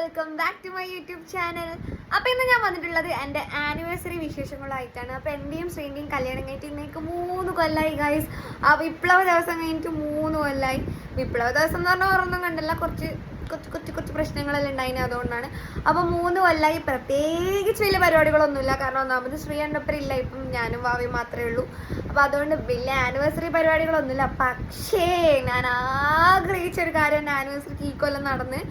Welcome back to my YouTube channel. അപ്പോൾ ഇന്ന് ഞാൻ വന്നിട്ടുള്ളത് എന്റെ ആനിവേഴ്സറി വിശേഷങ്ങളായിട്ടാണ്. അപ്പോൾ എന്റെയും ശ്രീന്റെയും കല്യാണം കഴിഞ്ഞിട്ട് ഇന്നേക്ക് മൂന്ന് കൊല്ലമായി ഗൈസ് ആ വിപ്ലവ ദിവസം കഴിഞ്ഞിട്ട് മൂന്ന് കൊല്ലമായി വിപ്ലവ ദിവസം എന്ന് പറഞ്ഞാൽ ഓരോന്നും കണ്ടല്ല. കുറച്ച് കുറച്ച് കുറച്ച് കുറച്ച് പ്രശ്നങ്ങളെല്ലാം ഉണ്ടായിന് അതുകൊണ്ടാണ്. അപ്പോൾ മൂന്ന് കൊല്ലമായി പ്രത്യേകിച്ച് വലിയ പരിപാടികളൊന്നുമില്ല. കാരണം ഒന്നാമത് ശ്രീ എന്റെ ഇല്ല ഇപ്പം ഞാനും വാവി മാത്രമേ ഉള്ളൂ. അപ്പോൾ അതുകൊണ്ട് വലിയ ആനിവേഴ്സറി പരിപാടികളൊന്നുമില്ല. പക്ഷേ ഞാൻ ആഗ്രഹിച്ച ഒരു കാര്യം എന്റെ ആനിവേഴ്സറിക്ക് ഈ കൊല്ലം നടന്ന്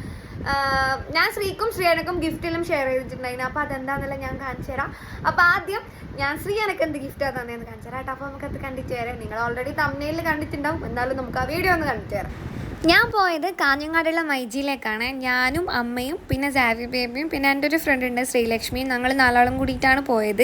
ഞാൻ ശ്രീക്കും ശ്രീയനക്കും ഗിഫ്റ്റിലും ഷെയർ ചെയ്തിട്ടുണ്ടായിരുന്നു. അപ്പോൾ അതെന്താണെന്നല്ല ഞാൻ കാണിച്ചു തരാം. അപ്പോൾ ആദ്യം ഞാൻ ശ്രീയനക്ക് എന്ത് ഗിഫ്റ്റ് തന്നെയെന്ന് കാണിച്ചു തരാം. കേട്ടോ അപ്പോൾ നമുക്കത് കണ്ടിട്ട് തരാം നിങ്ങൾ ഓൾറെഡി തമ്മിൽ കണ്ടിട്ടുണ്ടാവും. എന്നാലും നമുക്ക് ആ വീഡിയോ ഒന്ന് കണ്ടിട്ട് തരാം ഞാൻ പോയത് കാഞ്ഞങ്ങാടുള്ള മൈജിയിലേക്കാണ്. ഞാനും അമ്മയും പിന്നെ സാവി ബേബിയും പിന്നെ എന്റെ ഒരു ഫ്രണ്ട് ഉണ്ട് ശ്രീലക്ഷ്മിയും ഞങ്ങൾ നാലാളും കൂടിയിട്ടാണ് പോയത്.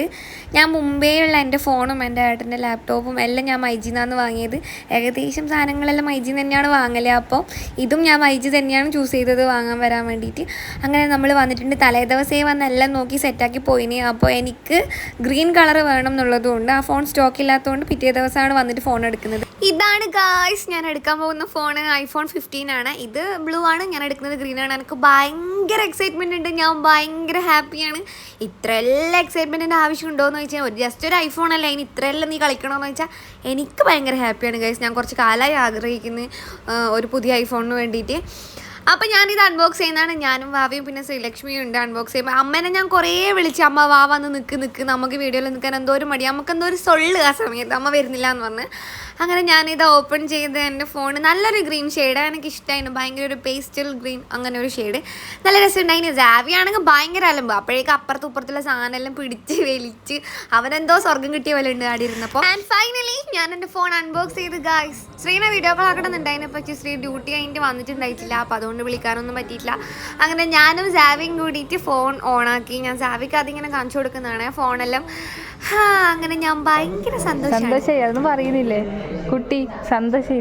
ഞാൻ മുംബൈയിലുള്ള എന്റെ ഫോണും എന്റെ ഏട്ടന്റെ ലാപ്ടോപ്പും എല്ലാം ഞാൻ മൈജിയിൽ നിന്നാണ് വാങ്ങിയത്. ഏകദേശം സാധനങ്ങളെല്ലാം മൈജിയിൽ തന്നെയാണ് വാങ്ങൽ. അപ്പോൾ ഇതും ഞാൻ മൈജി തന്നെയാണ് ചൂസ് ചെയ്തത് വാങ്ങാൻ വരാൻ വേണ്ടിയിട്ട്. അങ്ങനെ നമ്മൾ വന്നിട്ടുണ്ട്. തലേദിവസേ വന്ന് എല്ലാം നോക്കി സെറ്റാക്കി പോയിനി. അപ്പോൾ എനിക്ക് ഗ്രീൻ കളർ വേണം എന്നുള്ളതുകൊണ്ട് ആ ഫോൺ സ്റ്റോക്ക് ഇല്ലാത്തതുകൊണ്ട് പിറ്റേ ദിവസമാണ് വന്നിട്ട് ഫോൺ എടുക്കുന്നത്. ഇതാണ് ഗായ്സ് ഞാൻ എടുക്കാൻ പോകുന്ന ഫോൺ ഐഫോൺ ഫിഫ്റ്റീൻ ആണ്. ഇത് ബ്ലൂ ആണ്. ഞാൻ എടുക്കുന്നത് ഗ്രീൻ ആണ്. എനിക്ക് ഭയങ്കര എക്സൈറ്റ്മെന്റ് ഉണ്ട്. ഞാൻ ഭയങ്കര ഹാപ്പിയാണ് ഇത്രയെല്ലാം എക്സൈറ്റ്മെന്റിന്റെ ആവശ്യമുണ്ടോ എന്ന് ചോദിച്ചാൽ ഒരു ജസ്റ്റ് ഒരു ഐഫോൺ അല്ല. അതിന് ഇത്രയെല്ലാം നീ കളിക്കണമെന്ന് വെച്ചാൽ എനിക്ക് ഭയങ്കര ഹാപ്പിയാണ് ഗൈസ് ഞാൻ കുറച്ച് കാലമായി ആഗ്രഹിക്കുന്നത് ഒരു പുതിയ ഐഫോണിന് വേണ്ടിയിട്ട്. അപ്പം ഞാനിത് അൺബോക്സ് ചെയ്യുന്നതാണ്. ഞാനും വാവയും പിന്നെ ശ്രീലക്ഷ്മിയും ഉണ്ട് അൺബോക്സ് ചെയ്യുമ്പോൾ അമ്മേനെ ഞാൻ കുറേ വിളിച്ച് അമ്മ വാ വന്ന് നിൽക്ക് നിൽക്ക് നമുക്ക് വീഡിയോയിൽ നിൽക്കാൻ എന്തോ ഒരു മടി നമുക്ക് എന്തോ ഒരു സൊള്ളു ആ സമയത്ത്. അമ്മ വരുന്നില്ല എന്ന് പറഞ്ഞ് അങ്ങനെ ഞാനിത് ഓപ്പൺ ചെയ്ത് എന്റെ ഫോൺ നല്ലൊരു ഗ്രീൻ ഷെയ്ഡ് എനിക്ക് ഇഷ്ടമായിരുന്നു ഭയങ്കര ഒരു പേസ്റ്റൽ ഗ്രീൻ അങ്ങനെ ഒരു ഷെയ്ഡ് നല്ല രസമുണ്ടായിരുന്നു ജാവി ആണെങ്കിൽ ഭയങ്കര അലമ്പ്. അപ്പോഴേക്കും അപ്പുറത്തും ഇപ്പുറത്തുള്ള സാധനം എല്ലാം പിടിച്ച് വലിച്ച് അവനെന്തോ സ്വർഗം കിട്ടിയ പോലെ ഉണ്ട് ആടി ഇരുന്നപ്പോൾ ആൻഡ് ഫൈനലി ഞാൻ എന്റെ ഫോൺ അൺബോക്സ് ചെയ്ത് ഗായ്സ് ശ്രീനെ വീഡിയോ കോൾ ആക്കണമെന്നുണ്ടായിരുന്നു. പക്ഷേ ശ്രീ ഡ്യൂട്ടി കഴിഞ്ഞിട്ട് വന്നിട്ടുണ്ടായിട്ടില്ല. അപ്പോൾ അതുകൊണ്ട് വിളിക്കാനൊന്നും പറ്റിയിട്ടില്ല. അങ്ങനെ ഞാനും സാവിയും കൂടിയിട്ട് ഫോൺ ഓണാക്കി ഞാൻ സാവിക്ക് അതിങ്ങനെ കാണിച്ചു കൊടുക്കുന്നതാണ്. ഫോണെല്ലാം അങ്ങനെ ഞാൻ ഭയങ്കര സന്തോഷം അതൊന്നും പറയുന്നില്ലേ? കുട്ടി സന്തോഷം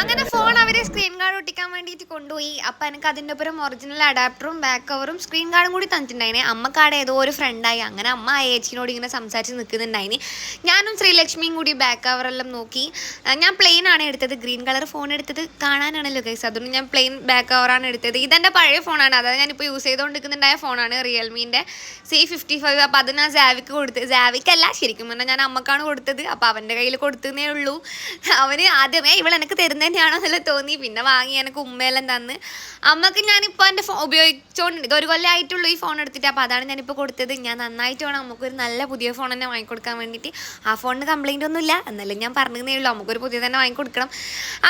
അങ്ങനെ ഫോൺ അവർ സ്ക്രീൻ ഗാർഡ് ഒട്ടിക്കാൻ വേണ്ടിയിട്ട് കൊണ്ടുപോയി. അപ്പം എനിക്ക് അതിന്റെ ഒപ്പം ഒറിജിനൽ അഡാപ്റ്ററും ബാക്ക് കവറും സ്ക്രീൻ ഗാർഡും കൂടി തന്നിട്ടുണ്ടായിന്. അമ്മക്കാടെ ഏതോ ഒരു ഫ്രണ്ടായി അങ്ങനെ അമ്മ ആ ഏച്ചിനോട് ഇങ്ങനെ സംസാരിച്ച് നിൽക്കുന്നുണ്ടായിന്. ഞാനും ശ്രീലക്ഷ്മിയും കൂടി ബാക്ക് കവറെല്ലാം നോക്കി. ഞാൻ പ്ലെയിൻ ആണ് എടുത്തത്. ഗ്രീൻ കളർ ഫോൺ എടുത്തത്. കാണാനാണല്ലോ കേസ് അതുകൊണ്ട് ഞാൻ പ്ലെയിൻ ബാക്ക് കവറാണ് എടുത്തത്. ഇതെന്റെ പഴയ ഫോണാണ് അതായത് ഞാനിപ്പോൾ യൂസ് ചെയ്തുകൊണ്ടിരിക്കുന്നുണ്ടായ ഫോണാണ് റിയൽമീന്റെ സി ഫിഫ്റ്റി ഫൈവ് അപ്പോൾ അത് ഞാൻ ജാവിക്ക് കൊടുത്ത്. ജാവിക്കല്ല ശരിക്കും പറഞ്ഞാൽ ഞാൻ അമ്മക്കാണ് കൊടുത്തത്. അപ്പോൾ അവന്റെ കയ്യിൽ കൊടുത്തതേ ഉള്ളൂ. അവന് ആദ്യമേ ഇവൾ എനിക്ക് തരുന്നത് തന്നെയാണോ എന്നെല്ലാം തോന്നി. പിന്നെ വാങ്ങി എനിക്ക് ഉമ്മയെല്ലാം തന്ന്. അമ്മയ്ക്ക് ഞാനിപ്പോൾ എന്റെ ഫോൺ ഉപയോഗിച്ചുകൊണ്ട് ഇത് ഒരു കൊല്ലം ആയിട്ടുള്ളൂ ഈ ഫോൺ എടുത്തിട്ട്. അപ്പോൾ അതാണ് ഞാനിപ്പോൾ കൊടുത്തത്. ഞാൻ നന്നായിട്ട് വേണം നമുക്കൊരു നല്ല പുതിയ ഫോൺ തന്നെ വാങ്ങിക്കൊടുക്കാൻ വേണ്ടിയിട്ട് ആ ഫോണിന് കംപ്ലൈന്റ് ഒന്നുമില്ല. എന്നാലും ഞാൻ പറഞ്ഞതേ ഉള്ളൂ. നമുക്കൊരു പുതിയ തന്നെ വാങ്ങിക്കൊടുക്കണം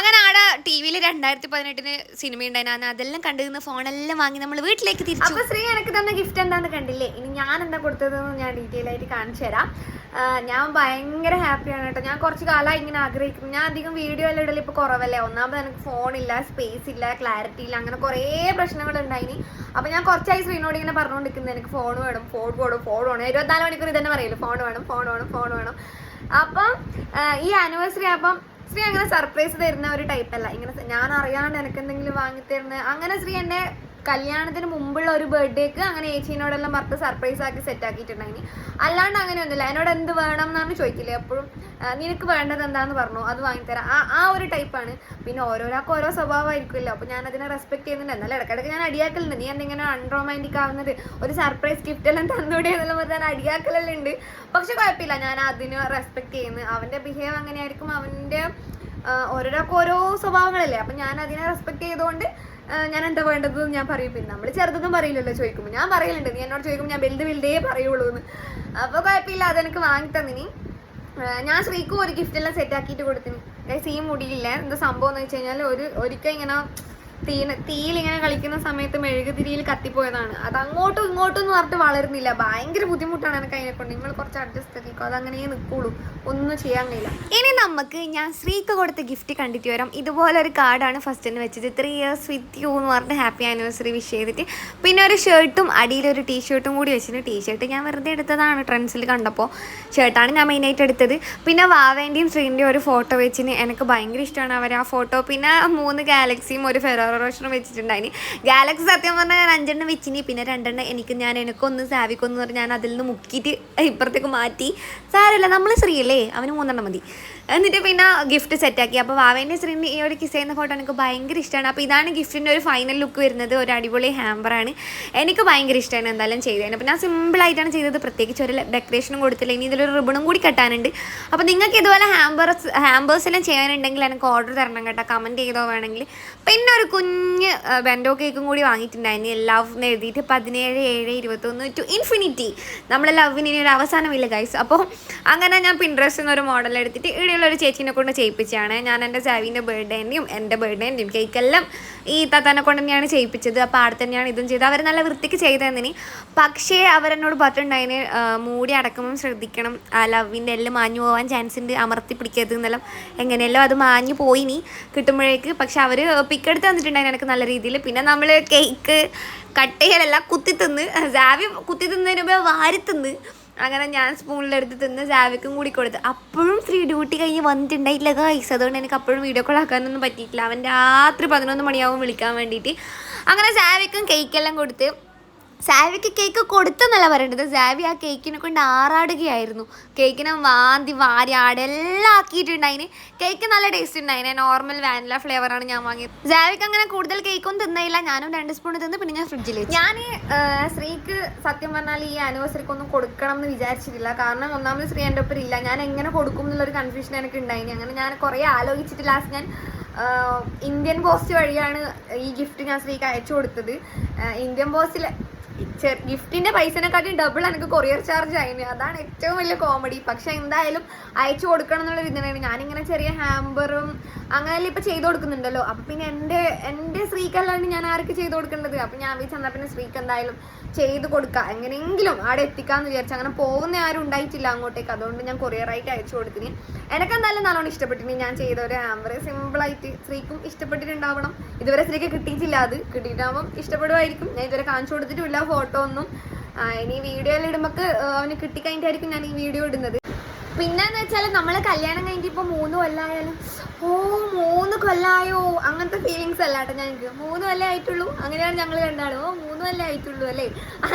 അങ്ങനെ ആടെ ടി വിയിൽ രണ്ടായിരത്തി പതിനെട്ടിന് സിനിമ ഉണ്ടായിരുന്നു. അതെല്ലാം കണ്ടിരുന്ന ഫോണെല്ലാം വാങ്ങി നമ്മൾ വീട്ടിലേക്ക് തിരിച്ചു. അപ്പോൾ ശ്രീ എനിക്ക് തന്ന ഗിഫ്റ്റ് എന്താണെന്ന് കണ്ടില്ലേ? ഇനി ഞാൻ എന്താ കൊടുത്തതെന്ന് ഞാൻ ഡീറ്റെയിൽ ആയിട്ട് കാണിച്ചു തരാം. ഞാൻ ഭയങ്കര ഹാപ്പിയാണ് കേട്ടോ. ഞാൻ കുറച്ച് കാലമായി ഇങ്ങനെ ആഗ്രഹിക്കുന്നു. ഞാൻ അധികം വീഡിയോ എല്ലാം ഇടൽ ഇപ്പോൾ കുറവല്ലേ? ഒന്നാമത് എനിക്ക് ഫോണില്ല സ്പേസ് ഇല്ല ക്ലാരിറ്റി ഇല്ല അങ്ങനെ കുറേ പ്രശ്നങ്ങൾ ഉണ്ടായിനി അപ്പോൾ ഞാൻ കുറച്ചായി സ്ക്രീനോട് ഇങ്ങനെ പറഞ്ഞുകൊണ്ടിരിക്കുന്നത് എനിക്ക് ഫോൺ വേണം ഫോൺ വേണം ഫോൺ വേണം. ഇരുപത്തിനാല് മണിക്കൂർ ഇതന്നെ പറയില്ല ഫോൺ വേണം ഫോൺ വേണം ഫോൺ വേണം. അപ്പം ഈ ആനിവേഴ്സറി അപ്പം ശ്രീ അങ്ങനെ സർപ്രൈസ് തരുന്ന ഒരു ടൈപ്പ് അല്ല. ഇങ്ങനെ ഞാൻ അറിയാണ്ട് എനിക്ക് എന്തെങ്കിലും വാങ്ങി തരുന്ന അങ്ങനെ ശ്രീ എന്നെ കല്യാണത്തിന് മുമ്പുള്ള ഒരു ബർത്ത്ഡേക്ക് അങ്ങനെ ഏച്ചീനോടെല്ലാം പറഞ്ഞ് സർപ്രൈസ് ആക്കി സെറ്റ് ആക്കിയിട്ടുണ്ടായിനി. അല്ലാണ്ട് അങ്ങനെ അങ്ങനെയൊന്നുമില്ല. എന്നോട് എന്ത് വേണം എന്നാണ് ചോദിക്കില്ലേ എപ്പോഴും നിനക്ക് വേണ്ടത് എന്താന്ന് പറഞ്ഞു. അത് വാങ്ങിത്തരാം. ആ ആ ഒരു ടൈപ്പാണ് പിന്നെ ഓരോരാൾക്ക് ഓരോ സ്വഭാവമായിരിക്കുമല്ലോ. അപ്പോൾ ഞാൻ അതിനെ റെസ്പെക്ട് ചെയ്യുന്നുണ്ട്. എന്നാലും ഇടയ്ക്കിടയ്ക്ക് ഞാൻ അടിയാക്കലുണ്ട്. നീ എന്തെങ്കിലും അൺറൊമാന്റിക് ആവുന്നത് ഒരു സർപ്രൈസ് ഗിഫ്റ്റ് എല്ലാം തന്നൂടെ എന്നുള്ള പറഞ്ഞാൽ ഞാൻ അടിയാക്കലെല്ലാം ഉണ്ട്. പക്ഷെ കുഴപ്പമില്ല. ഞാൻ അതിനെ റെസ്പെക്ട് ചെയ്യുന്നു. അവന്റെ ബിഹേവ് അങ്ങനെയായിരിക്കും. അവന്റെ ഓരോരാൾക്ക് ഓരോ സ്വഭാവങ്ങളല്ലേ. അപ്പം ഞാൻ അതിനെ റെസ്പെക്ട് ചെയ്തുകൊണ്ട് ഞാൻ എന്താ വേണ്ടത് ഞാൻ പറയും. പിന്നെ നമ്മൾ ചെറുതൊന്നും പറയില്ലല്ലോ ചോദിക്കുമ്പോൾ ഞാൻ പറയലുണ്ട്. നീ എന്നോട് ചോദിക്കുമ്പോൾ ഞാൻ വലുത് വലുതേ പറയുള്ളൂ എന്ന് അപ്പോൾ കുഴപ്പമില്ല അതെനിക്ക് വാങ്ങി തന്നിനി. ഞാൻ ശ്രീക്കും ഒരു ഗിഫ്റ്റ് എല്ലാം സെറ്റ് ആക്കിയിട്ട് കൊടുത്തിന്. ഈ മുടിയില്ല? എന്താ സംഭവം എന്ന് വെച്ച് കഴിഞ്ഞാൽ ഒരു ഒരിക്കൽ ഇങ്ങനെ തീന തീയിൽ ഇങ്ങനെ കളിക്കുന്ന സമയത്ത് മെഴുകുതിരിയിൽ കത്തിപ്പോയതാണ്. അത് അങ്ങോട്ടും ഇങ്ങോട്ടും എന്ന് പറഞ്ഞിട്ട് വളരുന്നില്ല. ഭയങ്കര ബുദ്ധിമുട്ടാണ് എനിക്ക് അതിനെ കൊണ്ട്. നിങ്ങൾ കുറച്ച് അഡ്ജസ്റ്റ് ആക്കിക്കോ അങ്ങനെ നിൽക്കുള്ളൂ ഒന്നും ചെയ്യാൻ കഴിയില്ല. ഇനി നമുക്ക് ഞാൻ ശ്രീക്ക് കൊടുത്ത ഗിഫ്റ്റ് കണ്ടിട്ട് വരാം. ഇതുപോലെ ഒരു കാർഡാണ് ഫസ്റ്റിന് വെച്ചത്. ത്രീ ഇയേഴ്സ് വിത്ത് യു എന്ന് പറഞ്ഞിട്ട് ഹാപ്പി ആനിവേഴ്സറി വിഷ് ചെയ്തിട്ട്. പിന്നെ ഒരു ഷർട്ടും അടിയിലൊരു ടീ ഷർട്ടും കൂടി വെച്ചിട്ട് ടീ ഷർട്ട് ഞാൻ വെറുതെ എടുത്തതാണ് ട്രെൻഡ്സിൽ കണ്ടപ്പോൾ ഷർട്ടാണ് ഞാൻ മെയിനായിട്ട് എടുത്തത്. പിന്നെ വാവേന്റെയും ശ്രീന്റെയും ഒരു ഫോട്ടോ വെച്ചിന്. എനിക്ക് ഭയങ്കര ഇഷ്ടമാണ് അവർ ആ ഫോട്ടോ പിന്നെ മൂന്ന് ഗാലക്സിയും ഒരു ഫെറോ റോഷനും വെച്ചിട്ടുണ്ടായിന് ഗാലക്സി സത്യം പറഞ്ഞാൽ ഞാൻ അഞ്ചെണ്ണം വെച്ചിനി. പിന്നെ രണ്ടെണ്ണം എനിക്ക് ഞാൻ എനിക്കൊന്ന് സാവിക്കൊന്ന് പറഞ്ഞ് ഞാൻ അതിൽ നിന്ന് മുക്കിയിട്ട് ഇപ്പുറത്തേക്ക് മാറ്റി. സാരമില്ല നമ്മൾ ശ്രീ അല്ലേ അവന് മൂന്നെണ്ണം മതി. എന്നിട്ട് പിന്നെ ഗിഫ്റ്റ് സെറ്റാക്കി അപ്പോൾ വാവേന്റെ ശ്രീന്റെ ഈ ഒരു കിസ് ചെയ്യുന്ന ഫോട്ടോ എനിക്ക് ഭയങ്കര ഇഷ്ടമാണ് അപ്പോൾ ഇതാണ് ഗിഫ്റ്റിന്റെ ഒരു ഫൈനൽ ലുക്ക് വരുന്നത്. ഒരു അടിപൊളി ഹാമ്പറാണ് എനിക്ക് ഭയങ്കര ഇഷ്ടമാണ് എന്തായാലും ചെയ്തതിന് അപ്പോൾ ഞാൻ സിമ്പിളായിട്ടാണ് ചെയ്തത്. പ്രത്യേകിച്ച് ഒരു ഡെക്കറേഷനും കൊടുത്തില്ല. ഇനി ഇതിലൊരു റിബണും കൂടി കെട്ടാനുണ്ട്. അപ്പോൾ നിങ്ങൾക്ക് ഇതുപോലെ ഹാമ്പേഴ്സ് ഹാമ്പേഴ്സ് എല്ലാം ചെയ്യാനുണ്ടെങ്കിൽ എനിക്ക് ഓർഡർ തരണം കേട്ടോ. കമന്റ് ചെയ്തോ വേണമെങ്കിൽ. പിന്നെ ഒരു കുഞ്ഞ് ബെൻഡോ കേക്കും കൂടി വാങ്ങിയിട്ടുണ്ടായിരുന്നു. ലവ് എന്ന് എഴുതിയിട്ട് പതിനേഴ് ഏഴ് ഇരുപത്തൊന്ന് ടു ഇൻഫിനിറ്റി നമ്മളെ ലവിന് ഇനി ഒരു അവസാനമില്ല ഗൈസ് അപ്പോൾ അങ്ങനെ ഞാൻ പിൻട്രസ്റ്റ് എന്നൊരു മോഡൽ എടുത്തിട്ട് ഇവിടെയുള്ള ഒരു ചേച്ചീനെ കൊണ്ട് ചെയ്യിപ്പിച്ചാണ് ഞാൻ എന്റെ സാവിന്റെ ബർത്ത്ഡേന്റെയും എന്റെ ബർത്ത്ഡേന്റെയും കേക്കെല്ലാം ഈ തത്തനെ കൊണ്ട് തന്നെയാണ് ചെയ്യിപ്പിച്ചത്. അപ്പോൾ അവിടെ തന്നെയാണ് ഇതും ചെയ്തത്. അവർ നല്ല വൃത്തിക്ക് ചെയ്തതെന്നിനി പക്ഷേ അവരെന്നോട് പറഞ്ഞിട്ടുണ്ടായിന് മൂടി അടക്കുമ്പം ശ്രദ്ധിക്കണം. ആ ലവിന്റെ എല്ലാം മാഞ്ഞു പോകാൻ ചാൻസ് ഉണ്ട്. അമർത്തി പിടിക്കരുത് എന്നെല്ലാം. എങ്ങനെയല്ലോ അത് മാഞ്ഞു പോയി പോയിനി കിട്ടുമ്പോഴേക്ക്. പക്ഷെ അവർ പിക്കെടുത്ത് തന്നിട്ടുണ്ടായിരുന്നു എനിക്ക് നല്ല രീതിയിൽ. പിന്നെ നമ്മൾ കേക്ക് കട്ട് ചെയ്യലല്ല കുത്തി തിന്ന് ജാവി കുത്തി തിന്നതിന് മുമ്പേ വാരി തിന്ന് അങ്ങനെ ഞാൻ സ്പൂണിലെടുത്ത് തിന്ന് സാവിക്കും കൂടി കൊടുത്ത്. അപ്പോഴും സ്ത്രീ ഡ്യൂട്ടി കഴിഞ്ഞ് വന്നിട്ടുണ്ടായില്ല ഗൈസ് അതുകൊണ്ട് എനിക്ക് അപ്പോഴും വീഡിയോ കോൾ ആക്കാനൊന്നും പറ്റിയിട്ടില്ല. അവൻ രാത്രി പതിനൊന്ന് മണിയാവും വിളിക്കാൻ വേണ്ടിയിട്ട്. അങ്ങനെ സാവിക്കും കേക്കെല്ലാം കൊടുത്ത് സാവിക്ക് കേക്ക് കൊടുത്തെന്നല്ല പറയേണ്ടത് സാവി ആ കേക്കിനെ കൊണ്ട് ആറാടുകയായിരുന്നു. കേക്കിനെ വാന്തി വാരി ആടെല്ലാം ആക്കിയിട്ടുണ്ടായിന് കേക്ക് നല്ല ടേസ്റ്റ് ഉണ്ടായിന് നോർമൽ വാനില ഫ്ലേവറാണ് ഞാൻ വാങ്ങിയത്. സാവിക്ക് അങ്ങനെ കൂടുതൽ കേക്കൊന്നും തിന്നയില്ല. ഞാനും രണ്ട് സ്പൂൺ തിന്ന്. പിന്നെ ഞാൻ ഫ്രിഡ്ജിൽ ഞാൻ ശ്രീക്ക് സത്യം പറഞ്ഞാൽ ഈ ആനിവേഴ്സറിക്ക് ഒന്നും കൊടുക്കണം എന്ന് വിചാരിച്ചിട്ടില്ല. കാരണം ഒന്നാമത് ശ്രീ എന്റെ ഒപ്പം ഇല്ല. ഞാൻ എങ്ങനെ കൊടുക്കും എന്നുള്ളൊരു കൺഫ്യൂഷൻ എനിക്ക് ഉണ്ടായിന്. അങ്ങനെ ഞാൻ കുറേ ആലോചിച്ചിട്ട് ലാസ്റ്റ് ഞാൻ ഇന്ത്യൻ പോസ്റ്റ് വഴിയാണ് ഈ ഗിഫ്റ്റ് ഞാൻ ശ്രീക്ക് അയച്ചു കൊടുത്തത്. ഇന്ത്യൻ പോസ്റ്റിൽ ഗിഫ്റ്റിന്റെ പൈസനെക്കാട്ടും ഡബിൾ എനിക്ക് കൊറിയർ ചാർജ് ആയിരുന്നു അതാണ് ഏറ്റവും വലിയ കോമഡി പക്ഷെ എന്തായാലും അയച്ചു കൊടുക്കണം എന്നുള്ള രീതിയാണ് ഞാനിങ്ങനെ ചെറിയ ഹാമ്പറും അങ്ങനെയല്ല ഇപ്പൊ ചെയ്തു കൊടുക്കുന്നുണ്ടല്ലോ. അപ്പൊ പിന്നെ എന്റെ എന്റെ സ്ത്രീക്കല്ലാണ്ട് ഞാൻ ആർക്ക് ചെയ്തു കൊടുക്കേണ്ടത്? അപ്പൊ ഞാൻ വിളിച്ച് പിന്നെ സ്ത്രീക്ക് എന്തായാലും ചെയ്ത് കൊടുക്കാം. എങ്ങനെയെങ്കിലും അവിടെ എത്തിക്കാന്ന് വിചാരിച്ചു. അങ്ങനെ പോകുന്ന ആരും ഉണ്ടായിട്ടില്ല അങ്ങോട്ടേക്ക്. അതുകൊണ്ട് ഞാൻ കൊറിയർ ആയിട്ട് അയച്ചു കൊടുത്തിന്. എനിക്ക് എന്തായാലും നല്ലോണം ഇഷ്ടപ്പെട്ടിന്. ഞാൻ ചെയ്ത ഒരു ഹാമ്പർ സിമ്പിളായിട്ട് സ്ത്രീക്കും ഇഷ്ടപ്പെട്ടിട്ടുണ്ടാവണം. ഇതുവരെ സ്ത്രീക്ക് കിട്ടിയിട്ടില്ല അത്. കിട്ടിയിട്ടാകുമ്പോൾ ഇഷ്ടപ്പെടുമായിരിക്കും ഞാൻ ഇതുവരെ കാണിച്ചു കൊടുത്തിട്ടില്ല ഫോട്ടോ ഒന്നും. ഇനി വീഡിയോയിൽ ഇടുമ്പോൾ അവന് കിട്ടിക്കഴിഞ്ഞിട്ടായിരിക്കും ഞാൻ ഈ വീഡിയോ ഇടുന്നത്. പിന്നെന്ന് വെച്ചാൽ നമ്മൾ കല്യാണം കഴിഞ്ഞിട്ട് ഇപ്പോൾ മൂന്ന് കൊല്ലമായാലും ഓ മൂന്ന് കൊല്ലായോ? അങ്ങനത്തെ ഫീലിങ്സ് അല്ല കേട്ടോ ഞങ്ങൾക്ക് മൂന്ന് കൊല്ലം ആയിട്ടുള്ളൂ. അങ്ങനെയാണ് ഞങ്ങൾ ഓ മൂന്ന് കൊല്ലം ആയിട്ടുള്ളൂ അല്ലേ?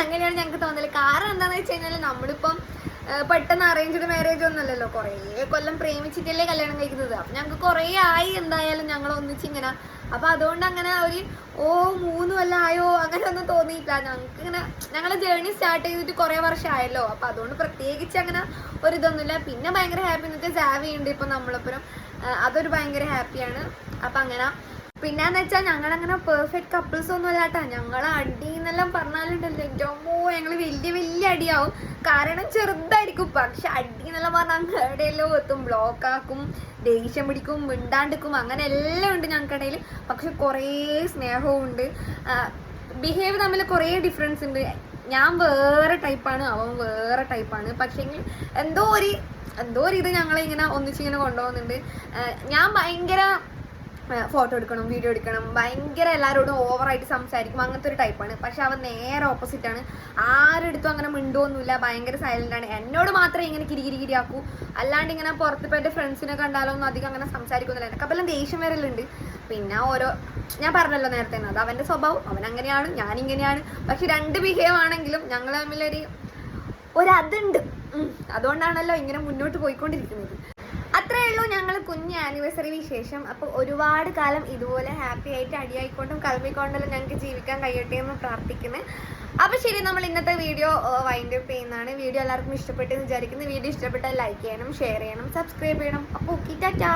അങ്ങനെയാണ് ഞങ്ങൾക്ക് തോന്നൽ. കാരണം എന്താണെന്ന് വെച്ച് കഴിഞ്ഞാൽ നമ്മളിപ്പം പെട്ടെന്ന് അറേഞ്ച്ഡ് മാരേജ് ഒന്നുമല്ലല്ലോ കുറേ കൊല്ലം പ്രേമിച്ചിട്ടല്ലേ കല്യാണം കഴിക്കുന്നത്. അപ്പം ഞങ്ങൾക്ക് കുറേ ആയി എന്തായാലും ഞങ്ങൾ ഒന്നിച്ചിങ്ങനെ അപ്പം അതുകൊണ്ട് അങ്ങനെ ഒരു ഓ മൂന്ന് കൊല്ലം ആയോ? അങ്ങനെ ഒന്നും തോന്നിയിട്ടില്ല ഞങ്ങൾക്ക് ഇങ്ങനെ ഞങ്ങളെ ജേർണി സ്റ്റാർട്ട് ചെയ്തിട്ട് കുറേ വർഷമായല്ലോ. അപ്പം അതുകൊണ്ട് പ്രത്യേകിച്ച് അങ്ങനെ ഒരു ഇതൊന്നുമില്ല. പിന്നെ ഭയങ്കര ഹാപ്പി എന്നിട്ട് സാവി ഉണ്ട് ഇപ്പം നമ്മളൊപ്പരം ആ, അതൊരു ഭയങ്കര ഹാപ്പിയാണ് അപ്പം അങ്ങനെ പിന്നെന്ന് വെച്ചാൽ ഞങ്ങൾ അങ്ങനെ പെർഫെക്റ്റ് കപ്പിൾസ് ഒന്നും അല്ലാട്ടാ. ഞങ്ങൾ അടി എന്നെല്ലാം പറഞ്ഞാലുണ്ടല്ലോ ജമ്മോ ഞങ്ങൾ വലിയ വലിയ അടിയാവും. കാരണം ചെറുതായിരിക്കും. പക്ഷെ അടി എന്നെല്ലാം പറഞ്ഞാൽ എവിടെയെല്ലാം എത്തും ബ്ലോക്ക് ആക്കും ദേഷ്യം പിടിക്കും മിണ്ടാണ്ടിക്കും അങ്ങനെ എല്ലാം ഉണ്ട് ഞങ്ങൾക്കിടയിൽ പക്ഷെ കുറേ സ്നേഹവും ഉണ്ട് ബിഹേവ് തമ്മിൽ കുറേ ഡിഫറൻസ് ഉണ്ട്. ഞാൻ വേറെ ടൈപ്പാണ് അവൻ വേറെ ടൈപ്പാണ് പക്ഷെ എന്തോ ഒരു എന്തോ ഒരു ഇത് ഞങ്ങളിങ്ങനെ ഒന്നിച്ചിങ്ങനെ കൊണ്ടുപോകുന്നുണ്ട്. ഞാൻ ഭയങ്കര ഫോട്ടോ എടുക്കണം വീഡിയോ എടുക്കണം. ഭയങ്കര എല്ലാവരോടും ഓവറായിട്ട് സംസാരിക്കും. അങ്ങനത്തെ ഒരു ടൈപ്പാണ് പക്ഷെ അവൻ നേരെ ഓപ്പോസിറ്റ് ആണ്. ആരെടുത്തും അങ്ങനെ മിണ്ടുമൊന്നുമില്ല ഭയങ്കര സൈലന്റ് ആണ്. എന്നോട് മാത്രമേ ഇങ്ങനെ കിരികിരി കിരിയാക്കൂ അല്ലാണ്ട് ഇങ്ങനെ പുറത്ത് എന്റെ ഫ്രണ്ട്സിനെ കണ്ടാലോ ഒന്നും അധികം അങ്ങനെ സംസാരിക്കുന്നില്ല എനിക്ക് അപ്പം ദേഷ്യം വരലുണ്ട്. പിന്നെ ഓരോ ഞാൻ പറഞ്ഞല്ലോ നേരത്തെ അത് അവന്റെ സ്വഭാവം. അവൻ അങ്ങനെയാണ് ഞാൻ ഇങ്ങനെയാണ്. പക്ഷെ രണ്ട് ബിഹേവ് ആണെങ്കിലും ഞങ്ങൾ തമ്മിലൊരു ഒരതുണ്ട്. അതുകൊണ്ടാണല്ലോ ഇങ്ങനെ മുന്നോട്ട് പോയിക്കൊണ്ടിരിക്കുന്നത്. ഉള്ളൂ ഞങ്ങൾ കുഞ്ഞ് ആനിവേഴ്സറി വിശേഷം. അപ്പോൾ ഒരുപാട് കാലം ഇതുപോലെ ഹാപ്പി ആയിട്ട് അടിയായിക്കൊണ്ടും കളമ്പിക്കൊണ്ടെല്ലാം ഞങ്ങൾക്ക് ജീവിക്കാൻ കഴിയട്ടെ എന്ന് പ്രാർത്ഥിക്കുന്നത് അപ്പോൾ ശരി നമ്മൾ ഇന്നത്തെ വീഡിയോ വൈൻഡ് അപ്പ് ചെയ്യുന്നതാണ്. വീഡിയോ എല്ലാവർക്കും ഇഷ്ടപ്പെട്ടെന്ന് വിചാരിക്കുന്നു. വീഡിയോ ഇഷ്ടപ്പെട്ടാൽ ലൈക്ക് ചെയ്യണം ഷെയർ ചെയ്യണം സബ്സ്ക്രൈബ് ചെയ്യണം. അപ്പോൾ ഓക്കെ ടാറ്റാ